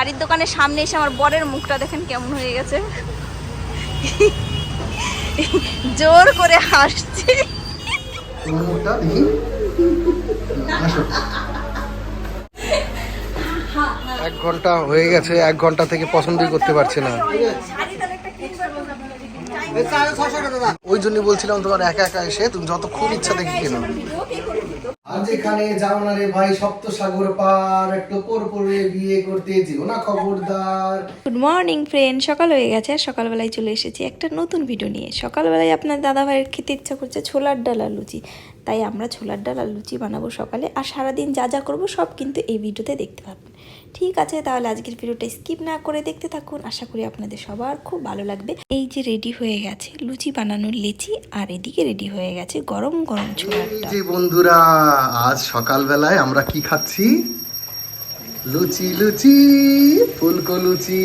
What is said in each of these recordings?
শাড়ির দোকানের সামনে এসে আমার বরের মুখটা দেখেন কেমন হয়ে গেছে। জোর করে হাসছে। এক ঘণ্টা হয়ে গেছে এক ঘণ্টা থেকে পছন্দই করতে পারছে না। ওই জন্য বলছিলাম তোমার একা একা এসে তুমি যতক্ষণ ইচ্ছা দেখি কেন আর যেখানে যাও না রে ভাই সপ্ত সাগর পার টোপর পরে বিয়ে করতে যেও না খবরদার। গুড মর্নিং ফ্রেন্ড সকাল হয়ে গেছে আর সকালবেলায় চলে এসেছি একটা নতুন ভিডিও নিয়ে। সকালবেলায় আপনার দাদা ভাইয়ের খেতে ইচ্ছা করছে ছোলার ডাল আর লুচি। তাই আমরা ছোলার ডাল আর লুচি বানাবো সকালে আর সারাদিন যা যা করব সব কিন্তু এই ভিডিওতে দেখতে পাবেন ঠিক আছে তাহলে আজকের ভিডিওটা স্কিপ না করে দেখতে থাকুন। আশা করি আপনাদের সবার খুব ভালো লাগবে। এই যে রেডি হয়ে গেছে লুচি বানানোর লেচি আর এদিকে রেডি হয়ে গেছে গরম গরম ছোলার ডাল। বন্ধুরা আজ সকালবেলায় আমরা কি খাচ্ছি? লুচি লুচি ফুলকো লুচি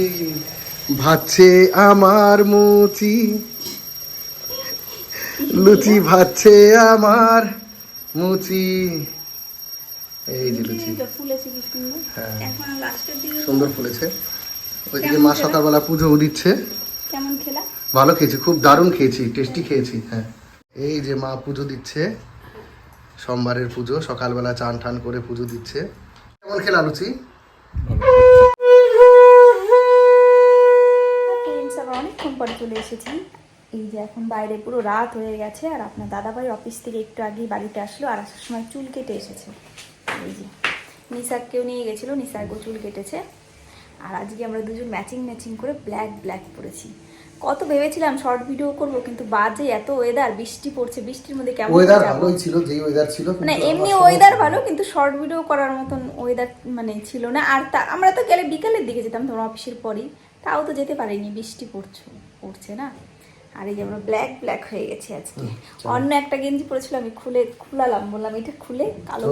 ভাচ্ছে আমার মুচি। লুচি ভাচ্ছে আমার মুচি। এই যে লুচি। হ্যাঁ। সুন্দর ফুলেছে। ওইদিকে মা সকালবেলা পুজো দিচ্ছে। কেমন খেলা? ভালো খেয়েছি খুব দারুণ খেয়েছি টেস্টি খেয়েছি হ্যাঁ। এই যে মা পুজো দিচ্ছে। সোমবারের পুজো সকালবেলা চান টান করে পুজো দিচ্ছে। কেমন খেলা লুচি? অনেকক্ষণ পরে চলে এসেছি এই যে এখন বাইরে পুরো রাত হয়ে গেছে আর আপনার দাদাভাই অফিস থেকে একটু আগেই বাড়িতে আসলো আর আসার সময় চুল কেটে এসেছে। এই যে নিসাককেও নিয়ে গেছিল নিসাকও চুল কেটেছে। আর আজকে আমরা দুজন ম্যাচিং ম্যাচিং করে ব্ল্যাক ব্ল্যাক পরেছি। কত ভেবেছিলাম শর্ট ভিডিও করব কিন্তু বাজে এত ওয়েদার বৃষ্টি পড়ছে বৃষ্টির মধ্যে কেমন ওয়েদার? ভালোই ছিল যেই ওয়েদার ছিল মানে এমনি ওয়েদার ভালো কিন্তু শর্ট ভিডিও করার মতন ওয়েদার মানে ছিল না। আর তা আমরা তো গেলে বিকালের দিকে যেতাম তোমার অফিসের পরেই। তাও তো যেতে পারিনি বৃষ্টি পড়ছে পড়ছে না। আর এই যে আমরা ব্ল্যাক ব্ল্যাক হয়ে গেছে আজকে। অন্য একটা গেঞ্জি পরেছিলাম আমি খুলে খুলালাম বললাম এটা খুলে কালো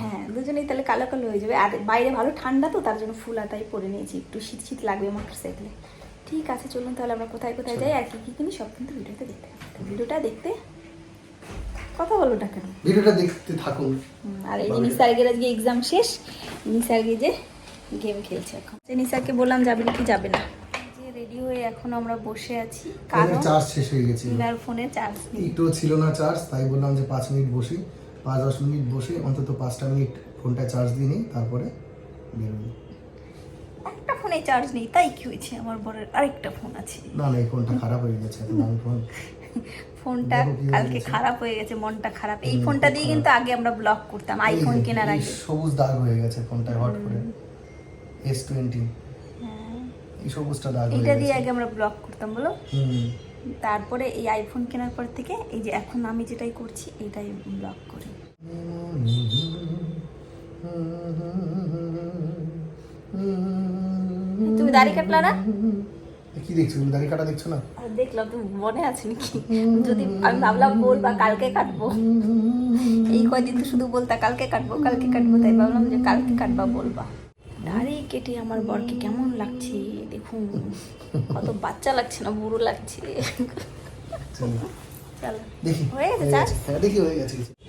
হ্যাঁ দুজনেই তাহলে কালো কালো হয়ে যাবে। আর বাইরে ভালো ঠান্ডা তো তার জন্য ফুল আতাই পরে নিয়েছি। একটু শীত শীত লাগবে মোটর সাইকেলে ঠিক আছে চলুন তাহলে আমরা কোথায় কোথায় যাই? আর কি কি কিনি সব কিন্তু ভিডিওতে দেখতে ভিডিওটা দেখতে কথা বলো না কেন? ভিডিওটা দেখতে থাকুন। আর এই নিসার্গের আজকে এক্সাম শেষ নিসার্গে যে গেম খেলছে এখন। নিসারকে বললাম যাবে নাকি যাবে না? এখন আমরা বসে আছি। কারণ চার্জ শেষ হয়ে গেছে ইনার ফোনে চার্জ নেই। একটু ছিল না চার্জ তাই বললাম যে পাঁচ মিনিট বসি। পাঁচ দশ মিনিট বসে অন্তত পাঁচটা মিনিট ফোনটা চার্জ দিই নিই তারপরে বেরোবো একটা ফোনে চার্জ নেই তাই কি হয়েছে আমার বরের? আরেকটা ফোন আছে। না না এই ফোনটা খারাপ হয়ে গেছে এত দামি ফোন। ফোনটা কালকে খারাপ হয়ে গেছে মনটা খারাপ। এই ফোনটা দিয়ে কিন্তু আগে আমরা ব্লগ করতাম আইফোন কেনার আগে। সবুজ দাগ হয়ে গেছে ফোনটা হট করে। এস টোয়েন্টি হ্যাঁ, এই সবুজটা দাগ এইটা দিয়ে আগে আমরা ব্লগ করতাম বলো? তারপরে এই আইফোন কেনার পর থেকে এই যে এখন আমি যেটাই করছি এটাই ব্লগ করি। তুমি দাড়ি কাটলা না? কি দেখছ? তুমি দাড়ি কাটা দেখছ না? দেখলাম তুমি মনে আছে নাকি? যদি আমি ভাবলাম বলবা কালকে কাটবো। এই কয়দিন তো শুধু বলতা কালকে কাটবো কালকে কাটবো তাই ভাবলাম যে কালকে কাটবা বলবা। দাড়ি কেটে আমার বরকে কেমন লাগছে? দেখুন কত বাচ্চা লাগছে না বুড়ো লাগছে। হয়ে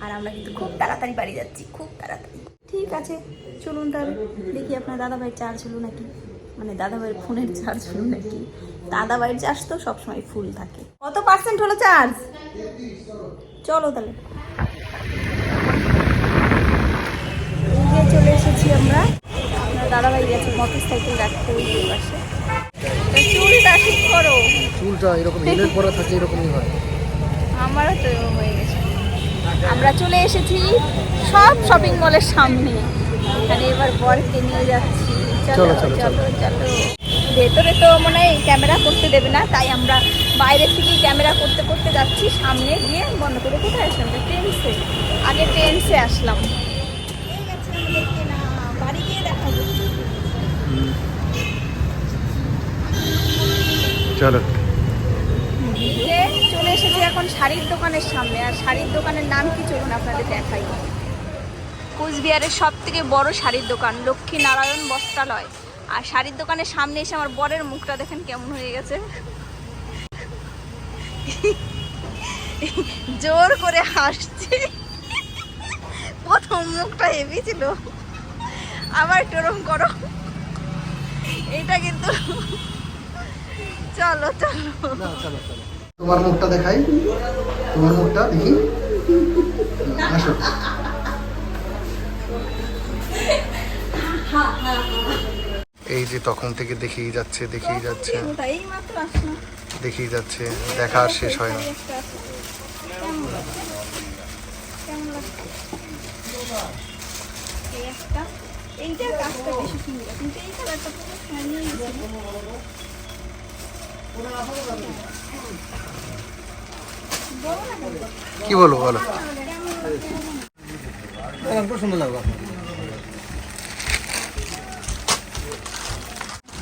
আর আমরা কিন্তু খুব তাড়াতাড়ি বাড়ি যাচ্ছি খুব তাড়াতাড়ি। ঠিক আছে চলুন তাহলে। দেখি আপনার দাদাভাইয়ের চার্জ হলো নাকি? মানে দাদাভাইয়ের ফোনের চার্জ হলো নাকি? দাদাভাইয়ের চার্জ তো সবসময় ফুল থাকে। কত পার্সেন্ট হলো চার্জ? চলো তাহলে। চলে এসেছি আমরা। দাদাভাই গেছে মোটর সাইকেল রাখতে ওই পাশে। তা চুলটা ঠিক করো। চুলটা এরকম হেলের পরে থাকে এরকমই হয়। আমারও তো হয়ে গেছে। আমরা চলে এসেছি সব শপিং মলের সামনে। এখানে এবার বরকে নিয়ে যাচ্ছি। চলো চলো, চলো, চলো ভেতরে তো মনে হয় ক্যামেরা করতে দেবে না তাই আমরা বাইরে থেকে ক্যামেরা করতে করতে যাচ্ছি। সামনে গিয়ে বন্ধ করে কোথায় আসলাম? ট্রেন্সে আগে ট্রেন্সে আসলাম। বাড়ি গিয়ে দেখাবো চলো। চলে এসেছি এখন শাড়ির দোকানের সামনে, আর শাড়ির দোকানের নাম কি চলুন আপনাদের দেখাই। কোচবিহারের সব থেকে বড় শাড়ির দোকান লক্ষ্মী নারায়ণ বস্ত্রালয়। আর শাড়ির দোকানের সামনে এসে আমার বরের মুখটা দেখেন কেমন হয়ে গেছে। জোর করে হাসছে। প্রথম মুখটা হেভি ছিল। আবার টরম করো এটা কিন্তু চলো চলো। না চলো চলো। তোমার মুখটা দেখাই। তোমার মুখটা দেখি। আসো। এই যে তখন থেকে দেখেই যাচ্ছে দেখেই যাচ্ছে। দেখেই যাচ্ছে দেখা আর শেষ হয় না। কেমন লাগছে? কেমন লাগছে? এই একটা এইটার কাজটা বেশি সুন্দর কিন্তু এই কালারটা পুরো ছাড়িয়ে গেছে বলো না কেন? কি বলব, বলো।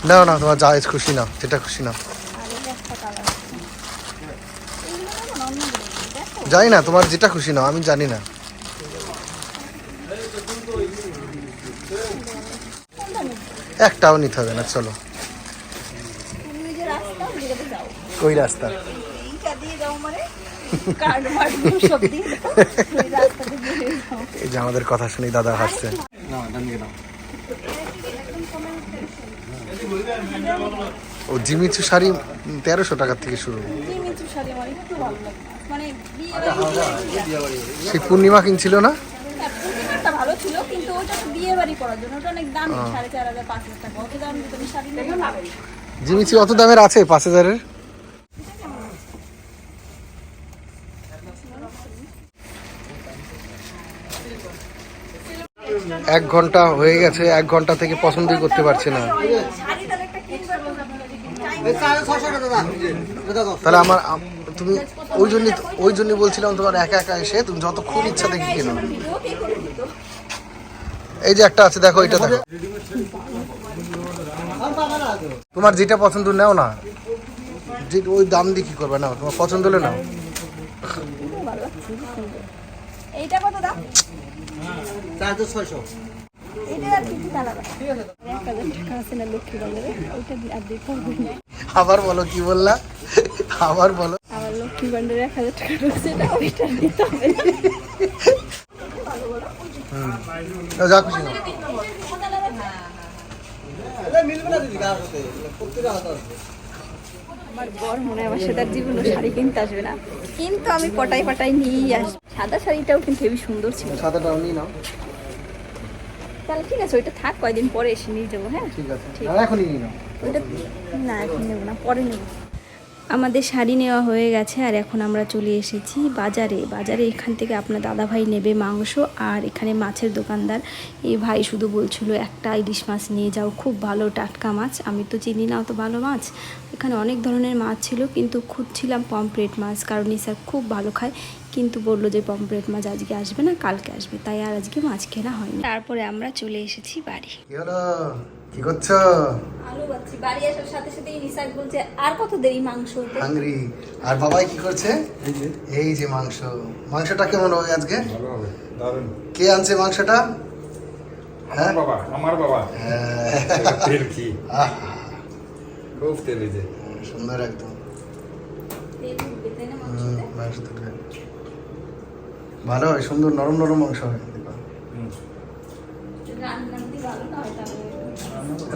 না না তোমার যা খুশি না যেটা খুশি না জানি না, তোমার যেটা খুশি না আমি জানি না। একটাও নিতে হবে না, চলো তুমি ওই যে রাস্তা ওই জায়গাতে যাও ওই রাস্তা এইটা দিয়ে যাও মানে কার্ড মার্ড সব দিয়ে দাও ওই রাস্তাতে দিয়ে যাও এই যে আমাদের কথা শুনি দাদা হাসছে। ও জিমিচু শাড়ি তেরোশো টাকার থেকে শুরু। মানে বিয়ে বাড়ি সেই পূর্ণিমা কিনছিল না? হ্যাঁ, ভালো ছিল কিন্তু ওটা বিয়ে বাড়ি করার জন্য। ওটা অনেক দামি সাড়ে চার হাজার পাঁচ হাজার টাকা। অত দাম তুমি শাড়ি না। জিমিচু অত দামের আছে পাঁচ হাজারের? এক ঘণ্টা হয়ে গেছে, এক ঘণ্টা থেকে পছন্দই করতে পারছে না। তাহলে আমার তুমি ওই জন্য ওই জন্য বলছিলাম তোমার একা একা এসে তুমি যতক্ষণ ইচ্ছা দেখি কেন। এই যে একটা আছে, দেখো এটা দেখো। না তোমার যেটা পছন্দ নাও না। যে ওই দাম দিয়ে কি করবে? নাও, তোমার পছন্দ হলে নাও। খুব। এইটা কত দাম? ছয়শো। আবার বলো কি বললা? আবার বলো। আমার লক্ষ্মী ভান্ডারে এক হাজার টাকা ঢুকছে না ওইটা দিতে হবে যা খুশি না দিদি কার সাথে প্রত্যেকটা হাতে আসবে। আমার বর মনে হয় আমার সাথে আর জীবনে শাড়ি কিনতে আসবে না। কিন্তু আমি পটাই পটাই নিয়েই আসব। সাদা শাড়িটাও কিন্তু হেবি সুন্দর ছিল। সাদাটাও নিয়ে নাও। তাহলে ঠিক আছে ওইটা থাক কয়দিন পরে এসে নিয়ে যাব হ্যাঁ? ঠিক আছে। এখনই নিয়ে নাও। ওইটা না এখন নেব না পরে নেব। আমাদের শাড়ি নেওয়া হয়ে গেছে আর এখন আমরা চলে এসেছি বাজারে। বাজারে এখান থেকে আপনার দাদা ভাই নেবে মাংস আর এখানে মাছের দোকানদার। এই ভাই শুধু বলছিল একটা ইলিশ মাছ নিয়ে যাও খুব ভালো টাটকা মাছ। আমি তো চিনি না অত ভালো মাছ। এখানে অনেক ধরনের মাছ ছিল কিন্তু খুঁজছিলাম পমপ্লেট মাছ কারণ ইসা খুব ভালো খায়। কিন্তু বলল যে পমপ্লেট মাছ আজকে আসবে না কালকে আসবে। তাই আর আজকে মাছ কেনা হয়নি। তারপরে আমরা চলে এসেছি বাড়ি। কি হলো? কি করছ? আলু বাচ্ছি বাড়ি আসার সাথে সাথে নিসাক বলছে আর কত দেরি মাংস হতে?" হাঙ্গরি আর বাবাই কি করছে? এই যে। মাংস। মাংসটা কেমন হবে আজকে? ভালো হবে দারুণ। কে আনছে মাংসটা? হ্যাঁ? আমার বাবা আমার বাবা। হ্যাঁ। তেল কি? খুব তেল সুন্দর একদম? মাংস। ভালো হয় সুন্দর নরম নরম মাংস হয়।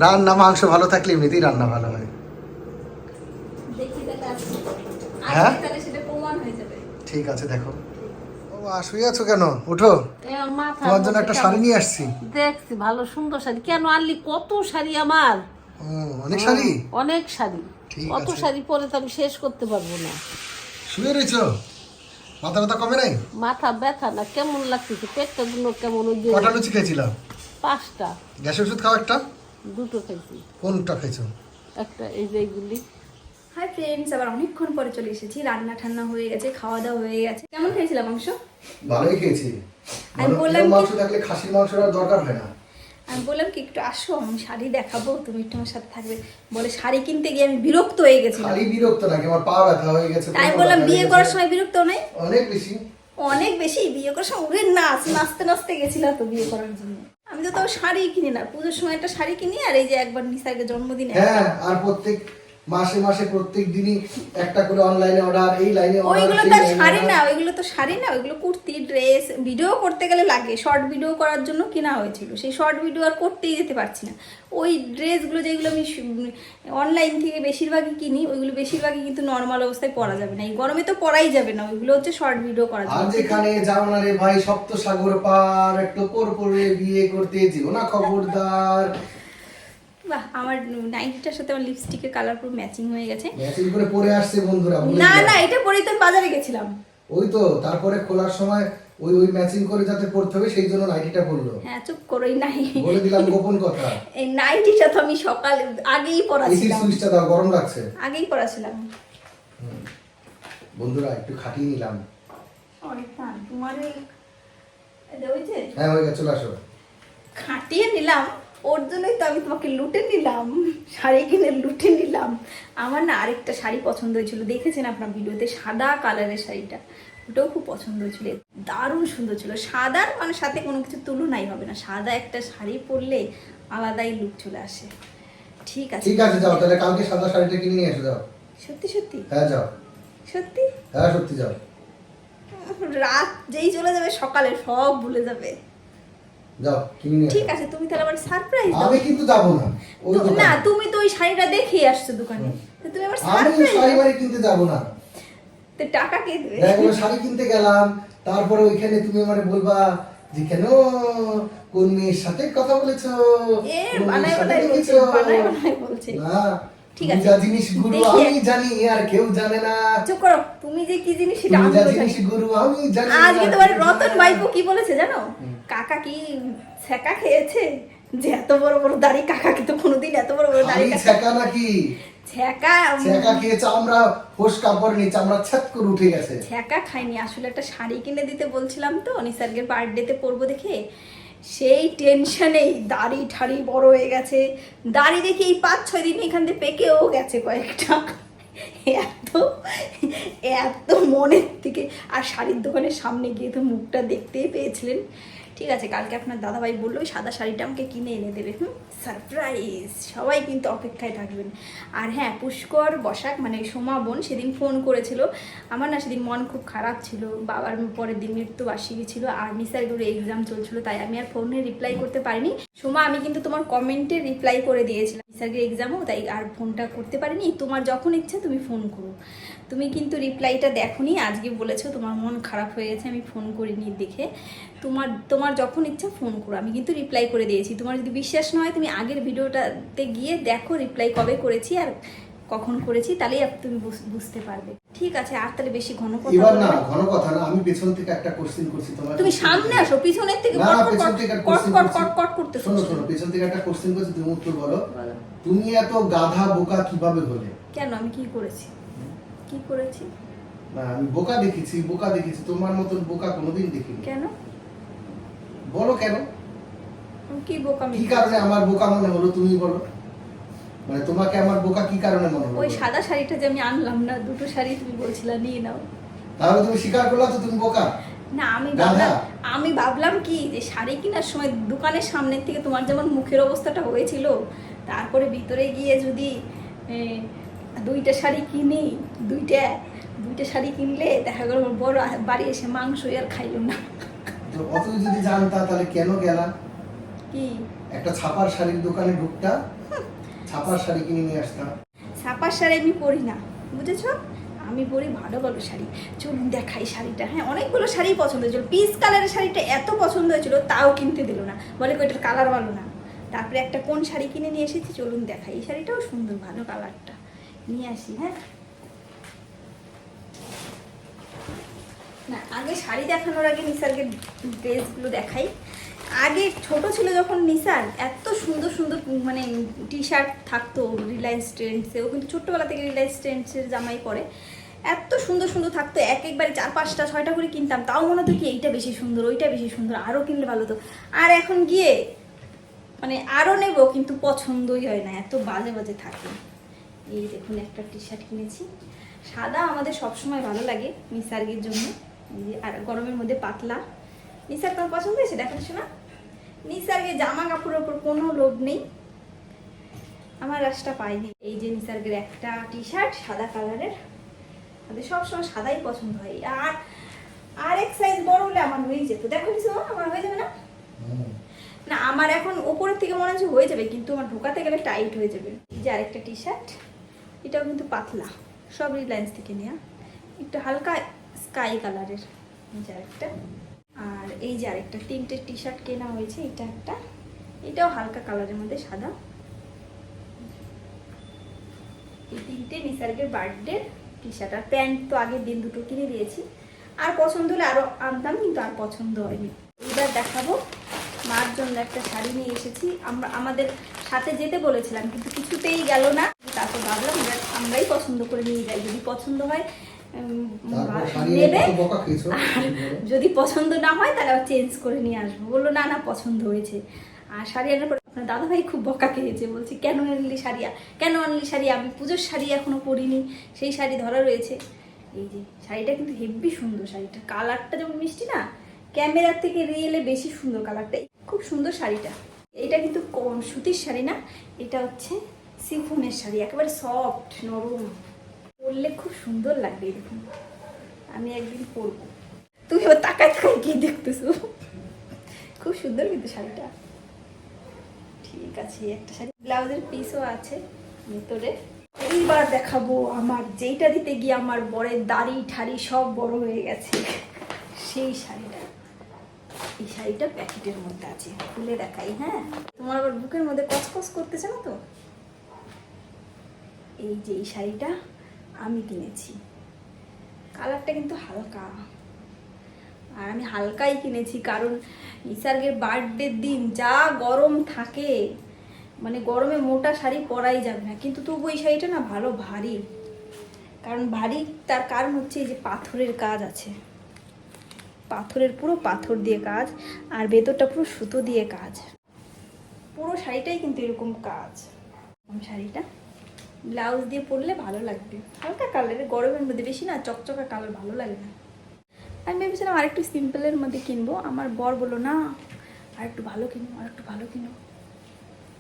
রান্না মাংস ভালো থাকলে এমনিতেই রান্না ভালো হয়। হ্যাঁ? ঠিক আছে দেখো। ও শুয়ে আছো কেন? উঠো তোমার জন্য একটা শাড়ি নিয়ে আসছি। দেখছি ভালো সুন্দর শাড়ি। কেন আনলি? কত শাড়ি আমার? অনেক শাড়ি? অনেক শাড়ি। কত শাড়ি পরে তো আমি শেষ করতে পারব না। শুয়ে রয়েছো মাথা ব্যথা কমে নাই? মাথা ব্যথা না কেমন লাগতেছে? পেটটা গুলো কেমন ওই যে কটা লুচি খেয়েছিলাম পাঁচটা। গ্যাসের ওষুধ খাও একটা? দুটো খাইছি। কোনটা খেয়েছো একটা এই যে এইগুলি হাই ফ্রেন্ডস আবার অনেকক্ষণ পরে চলে এসেছি। রান্না ঠান্না হয়ে গেছে খাওয়া দাওয়া হয়ে গেছে। কেমন খেয়েছিলাম মাংস? ভালোই খেয়েছি। আমি বললাম মাংস থাকলে খাসির মাংসের দরকার হয় না। আমি বললাম কি একটু আসো আমি শাড়ি দেখাবো তুমি একটু আমার সাথে থাকবে। বলে শাড়ি কিনতে গিয়ে আমি বিরক্ত হয়ে গেছি শাড়ি বিরক্ত নাকি? আমার পা ব্যথা হয়ে গেছে তাই বললাম বিয়ে করার সময় বিরক্ত নাই? অনেক বেশি। অনেক বেশি? বিয়ে করার সময়? উড়ে নাচ নাচতে নাচতে গেছিলাম তো বিয়ে করার জন্য। আমি তো তাও শাড়ি কিনি না। পুজোর সময় একটা শাড়ি কিনি আর এই যে একবার নিসাকে জন্মদিনে হ্যাঁ আর প্রত্যেক মাসে মাসে প্রত্যেক দিনই একটা করে অনলাইনে অর্ডার এই লাইনে ওইগুলো তো আর শাড়ি না ওইগুলো তো শাড়ি না ওইগুলো কুর্তি ড্রেস ভিডিও করতে গেলে লাগে। শর্ট ভিডিও করার জন্য কেনা হয়েছিল। সেই শর্ট ভিডিও আর করতেই যেতে পারছি না। ওই ড্রেসগুলো যেগুলো আমি অনলাইন থেকে বেশিরভাগই কিনি ওইগুলো বেশিরভাগই কিন্তু নর্মাল অবস্থায় পরা যাবে না। এই গরমে তো পরাই যাবে না ওইগুলো হচ্ছে শর্ট ভিডিও করার আর জন্য যেখানে যাও না রে ভাই সপ্ত সাগর পার টোপর পরে বিয়ে করতে যেও না খবরদার। বাহ আমার নাইটিটার সাথে আমার লিপস্টিকের কালার পুরো ম্যাচিং হয়ে গেছে। ম্যাচিং করে পরে আসছে বন্ধুরা না না এটা পরেই তো বাজারে গেছিলাম। ওই তো তারপরে খোলার সময় ওই ওই ম্যাচিং করে যাতে পড়তে হবে সেই জন্য নাইটিটা পরলো। হ্যাঁ চুপ করোই নাই। বলে দিলাম গোপন কথা। এই নাইটিটা তো আমি সকালে আগেই সুইচটা দাও গরম লাগছে। আগেই পরাছিলাম। বন্ধুরা একটু খাটিয়ে নিলাম। অনেক তোমার ওই হ্যাঁ হয়ে গেছে চলে আসো। খাটিয়ে নিলাম। ওর জন্যই তো আমি তোমাকে লুটে নিলাম শাড়ি কিনে লুটে নিলাম। আমার না আরেকটা শাড়ি পছন্দ হয়েছিল দেখেছেন আপনার ভিডিওতে? সাদা কালারের শাড়িটা। ওটাও খুব পছন্দ হয়েছিল দারুণ সুন্দর ছিল। সাদার মানে সাথে কোনো কিছু তুলনাই হবে না সাদা একটা শাড়ি পরলে আলাদাই লুক চলে আসে। ঠিক আছে। ঠিক আছে যাও তাহলে কালকে সাদা শাড়িটা কিনে নিয়ে এসো যাও। সত্যি সত্যি? হ্যাঁ যাও। সত্যি? হ্যাঁ সত্যি যাও। রাত যেই চলে যাবে সকালে সব ভুলে যাবে। যাও কিনে নিয়ে ঠিক আছে তুমি তাহলে আমার সারপ্রাইজ দাও। আমি কিন্তু যাব না। ওই না তুমি তো ওই শাড়িটা দেখেই আসছো দোকানে। তো তুমি আমার আমি শাড়ি বাড়ি কিনতে যাব না। তো টাকা কে দেবে? দেখো শাড়ি কিনতে গেলাম তারপরে ওইখানে তুমি আমারে বলবা যে কেন? কোন মেয়ের সাথে কথা বলেছ? এ সাথে বানায় বলছে বানায় বলছে। না ঠিক তুমি আছে। যা জিনিস গুরু আমি জানি আর কেউ জানে না। চুপ করো তুমি যে কি জিনিস সেটা আমি জানি জিনিস গুরু আমি জানি আজকে তোমার রতন ভাইপো কি বলেছে জানো? কাকা কি ছেকা খেয়েছে? যে এত বড় বড় দাড়ি কাকাকে তো কোনোদিন এত বড় বড় দাড়ি কাকা ছেকা নাকি? ছেকা কাপড় ছাত করে উঠে গেছে। খাইনি। আসলে একটা শাড়ি কিনে দিতে বলছিলাম তো নিসার্গের বার্থডেতে পরবো দেখে। সেই টেনশনেই দাড়ি ঠাড়ি বড় হয়ে গেছে। দাড়ি দেখে এই পাঁচ ছয় দিন এখান থেকে পেকেও গেছে কয়েকটা। এত এত মনের থেকে আর শাড়ির দোকানের সামনে গিয়ে তো মুখটা দেখতেই পেয়েছিলেন। ঠিক আছে, কালকে আপনার দাদাভাই বলল, ওই সাদা শাড়িটা আমাকে কিনে এনে দেবে। হুম সারপ্রাইজ সবাই কিন্তু অপেক্ষায় থাকবেন। আর হ্যাঁ পুষ্কর, বসাক মানে সোমা বোন সেদিন ফোন করেছিল। আমার না সেদিন মন খুব খারাপ ছিল। বাবার পরের দিন মৃত্যুবার্ষিকী ছিল আর মিসার নিসার্গুলো এক্সাম চলছিল, তাই আমি আর ফোনে রিপ্লাই করতে পারিনি। সোমা, আমি কিন্তু তোমার কমেন্টে রিপ্লাই করে দিয়েছিলাম। নিসার্গের এক্সামও তাই আর ফোনটা করতে পারিনি। তোমার যখন ইচ্ছা তুমি ফোন করো। তুমি কিন্তু রিপ্লাইটা দেখোনি, আজকে বলেছ তোমার মন খারাপ হয়ে গেছে, আমি ফোন করিনি দেখে। তোমার তোমার যখন ইচ্ছা ফোন করো। আমি কিন্তু রিপ্লাই করে দিয়েছি। তোমার যদি বিশ্বাস না হয় তুমি আগের ভিডিওটাতে গিয়ে দেখো রিপ্লাই কবে করেছি আর কখন করেছি তাহলেই তুমি বুঝ- বুঝতে পারবে। ঠিক আছে আর তাহলে বেশি ঘন কথা এবার না। ঘন কথা না আমি পেছন থেকে একটা কোশ্চেন করছি তোমার তুমি সামনে আসো পিছনের থেকে না কট কট পেছন থেকে কট কট কট কট করতে শোনো শোনো পেছন থেকে একটা কোশ্চেন করছি তুমি উত্তর বলো। বলো। তুমি এত গাধা বোকা কীভাবে হলে? কেন? আমি কি করেছি? কি করেছি? না আমি বোকা দেখেছি বোকা দেখেছি তোমার মতন বোকা কোনোদিন দেখিনি। কেন? বলো কেন? কি বোকামি কি কারণে আমার বোকা মনে হলো তুমি বলো? মানে তোমাকে আমার বোকা কি কারণে মনে হলো ওই সাদা শাড়িটা যে আমি আনলাম না দুটো শাড়ি তুমি বলছিলা নিয়ে নাও। তাহলে তুমি স্বীকার করলা তো তুমি বোকা? না আমি ভাবলাম আমি ভাবলাম কি যে শাড়ি কেনার সময় দোকানের সামনের থেকে তোমার যেমন মুখের অবস্থাটা হয়েছিল তারপরে ভিতরে গিয়ে যদি দুইটা শাড়ি কিনি দুইটা দুইটা শাড়ি কিনলে দেখা গেল বড় বাড়ি এসে মাংস আর খাইলো না। তো অত যদি জানতা তাহলে কেন গেলা? কি? একটা ছাপার শাড়ির দোকানে ঢুকতা ছাপার শাড়ি কিনে নিয়ে ছাপার শাড়ি আমি পরি না বুঝেছ? আমি পরি ভালো ভালো শাড়ি। চলুন দেখাই শাড়িটা হ্যাঁ? অনেকগুলো শাড়ি পছন্দ হয়েছিল। পিস কালারের শাড়িটা এত পছন্দ হয়েছিল তাও কিনতে দিল না। বলে কো এটার কালার ভালো না। তারপরে একটা কোন শাড়ি কিনে নিয়ে এসেছি চলুন দেখাই। এই শাড়িটাও সুন্দর ভালো কালারটা। নিয়ে আসি হ্যাঁ? না, আগে শাড়ি দেখানোর আগে নিসারকে ড্রেসগুলো দেখাই। আগে ছোট ছিল যখন নিসার, এত সুন্দর সুন্দর মানে টি শার্ট থাকতো রিলায়েন্স ট্রেন্ডসে ও কিন্তু ছোট্টবেলা থেকে রিলায়েন্স ট্রেন্ডসের জামাই পরে, এত সুন্দর সুন্দর থাকতো। এক একবারে চার পাঁচটা, ছয়টা করে কিনতাম। তাও মনে হতো কি, এইটা বেশি সুন্দর, ওইটা বেশি সুন্দর আরও কিনলে ভালো হতো। আর এখন গিয়ে মানে আরও নেব, কিন্তু পছন্দই হয় না, এত বাজে বাজে থাকে। এই দেখুন, একটা টি শার্ট কিনেছি। সাদা আমাদের সবসময় ভালো লাগে নিসার্গের জন্য। আর গরমের মধ্যে পাতলা। নিসার তোমার পছন্দ হয়েছে? দেখাচ্ছ না নিসার্গের জামা কাপড়ের ওপর কোনো লোভ নেই। আমার রাশটা পাইনি। এই যে নিসার নিসার্গের একটা টি শার্ট সাদা কালারের। আমাদের সবসময় সাদাই পছন্দ হয়। আর আর এক সাইজ বড় হলে আমার হয়ে যেত। দেখো কিছু আমার হয়ে যাবে না? না আমার এখন ওপরের থেকে মনে হচ্ছে হয়ে যাবে কিন্তু আমার ঢোকাতে গেলে টাইট হয়ে যাবে। এই যে আরেকটা টি শার্ট এটাও কিন্তু পাতলা। সব রিলায়েন্স থেকে নেওয়া একটু হালকা স্কাই কালারের। এই যে আরেকটা। আর এই যে আরেকটা, তিনটে টি শার্ট কেনা হয়েছে, এটা একটা। এটাও হালকা কালারের মধ্যে, সাদা। এই তিনটে নিসার্গের বার্থডে টি শার্ট আর প্যান্ট তো আগের দিন দুটো কিনে দিয়েছি। আর পছন্দ হলে আরও আনতাম, কিন্তু আর পছন্দ হয়নি। এবার দেখাবো। মার জন্য একটা শাড়ি নিয়ে এসেছি। আমরা আমাদের সাথে যেতে বলেছিলাম, কিন্তু কিছুতেই গেল না। তারপর ভাবলাম আমরাই পছন্দ করে নিয়ে যাই। যদি পছন্দ হয় নেবে। আর যদি পছন্দ না হয় তাহলে চেঞ্জ করে নিয়ে আসব। বলল না না পছন্দ হয়েছে। আর শাড়ি আনার পর আপনার দাদাভাই খুব বকা খেয়েছে। বলছে কেন আনলি শাড়ি? কেন আনলি শাড়ি? আমি পুজোর শাড়ি এখনও পরিনি। সেই শাড়ি ধরা রয়েছে। এই যে শাড়িটা কিন্তু হেভি সুন্দর শাড়িটা। কালারটা যেমন মিষ্টি না ক্যামেরার থেকে রিয়েলে বেশি সুন্দর কালারটা খুব সুন্দর শাড়িটা। এটা কিন্তু কোন সুতির শাড়ি না এটা হচ্ছে সিফনের শাড়ি। একেবারে সফট নরম। পরলে খুব সুন্দর লাগবে এরকম। আমি একদিন পরবো তুমি ও তাকায় তাকায় কি দেখতেছো? খুব সুন্দর কিন্তু শাড়িটা। ঠিক আছে, একটা শাড়ি। ব্লাউজের পিসও আছে ভেতরে। এইবার দেখাবো আমার, যেইটা দিতে গিয়ে আমার বরের দাড়ি, ঠাড়ি সব বড় হয়ে গেছে। সেই শাড়িটা। এই শাড়িটা প্যাকেটের মধ্যে আছে, খুলে দেখাই হ্যাঁ? তোমার আবার বুকের মধ্যে কচকচ করতেছে না তো? এই যে এই শাড়িটা। আমি কিনেছি। কালারটা কিন্তু হালকা। আর আমি হালকাই কিনেছি, কারণ নিসার্গের বার্থডের দিন যা গরম থাকে মানে গরমে মোটা শাড়ি পরাই যাবে না। কিন্তু তবু এই শাড়িটা না ভালো, ভারী। কারণ ভারী, তার কারণ হচ্ছে এই যে পাথরের কাজ আছে। পাথরের পুরো পাথর দিয়ে কাজ, আর ভেতরটা পুরো সুতো দিয়ে কাজ। পুরো শাড়িটাই কিন্তু এরকম কাজ। শাড়িটা? ব্লাউজ দিয়ে পরলে ভালো লাগবে। হালকা কালারের গরমের মধ্যে বেশি না চকচকা কালার ভালো লাগে না। আমি ভেবেছিলাম আরেকটু সিম্পলের মধ্যে কিনবো। আমার বর বলল না আর একটু ভালো কিনো আর একটু ভালো কিনো।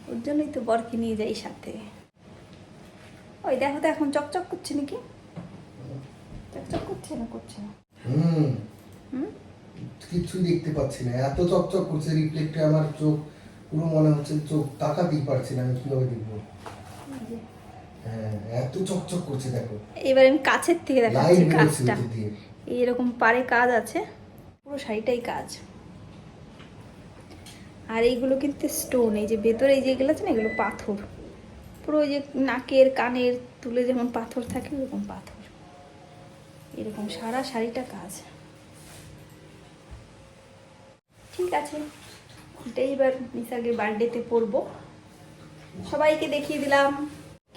ওর জন্যই তো বর নিয়ে যাই সাথে। ওই দেখো তো এখন চকচক করছে নাকি? চকচক করছে না করছে না? হুম। কিছুই দেখতে পাচ্ছি না। এত চকচক করছে রিফ্লেক্টে আমার চোখ পুরো মনে হচ্ছে চোখ তাকাতেই পারছি না আমি কীভাবে দেখব? এত চকচক করছে দেখো। এবার আমি কাছের থেকে দেখাচ্ছি কাজটা। এইরকম পারে কাজ আছে পুরো শাড়িটাই কাজ। আর এইগুলো কিন্তু স্টোন এই যে ভেতরে এই যেগুলো আছে না এগুলো পাথর। পুরো ওই যে নাকের কানের তুলে যেমন পাথর থাকে ওরকম পাথর। এরকম সারা শাড়িটা কাজ। ঠিক আছে এটাই এবার নিসার্গের বার্থডেতে পরবো। সবাইকে দেখিয়ে দিলাম।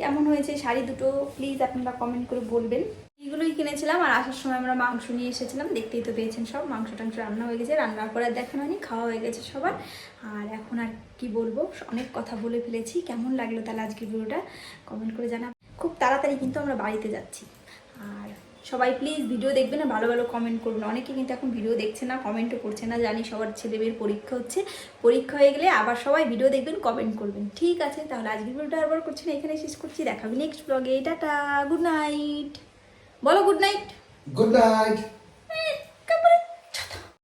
কেমন হয়েছে, শাড়ি দুটো প্লিজ আপনারা কমেন্ট করে বলবেন। এইগুলোই কিনেছিলাম আর আসার সময় আমরা মাংস নিয়ে এসেছিলাম, দেখতেই তো পেয়েছেন সব। মাংস টাংস রান্না হয়ে গেছে রান্না করার দেখানো হয়নি, খাওয়া হয়ে গেছে সবার। আর এখন আর কি বলব, অনেক কথা বলে ফেলেছি, কেমন লাগল তাহলে আজকের ভিডিওটা? কমেন্ট করে জানা খুব তাড়াতাড়ি কিন্তু আমরা বাড়িতে যাচ্ছি। আর সবাই প্লিজ ভিডিও দেখবে না ভালো ভালো কমেন্ট করবেন। অনেকে কিন্তু এখন ভিডিও দেখছে না কমেন্টও করছে না জানি সবার ছেলে মেয়ের পরীক্ষা হচ্ছে। পরীক্ষা হয়ে গেলে আবার সবাই ভিডিও দেখবেন কমেন্ট করবেন। ঠিক আছে তাহলে আজকের ভিডিওটা আবার করছি না এখানে শেষ করছি। দেখাবি নেক্সট ব্লগে টাটা গুড নাইট বলো গুড নাইট গুড নাইট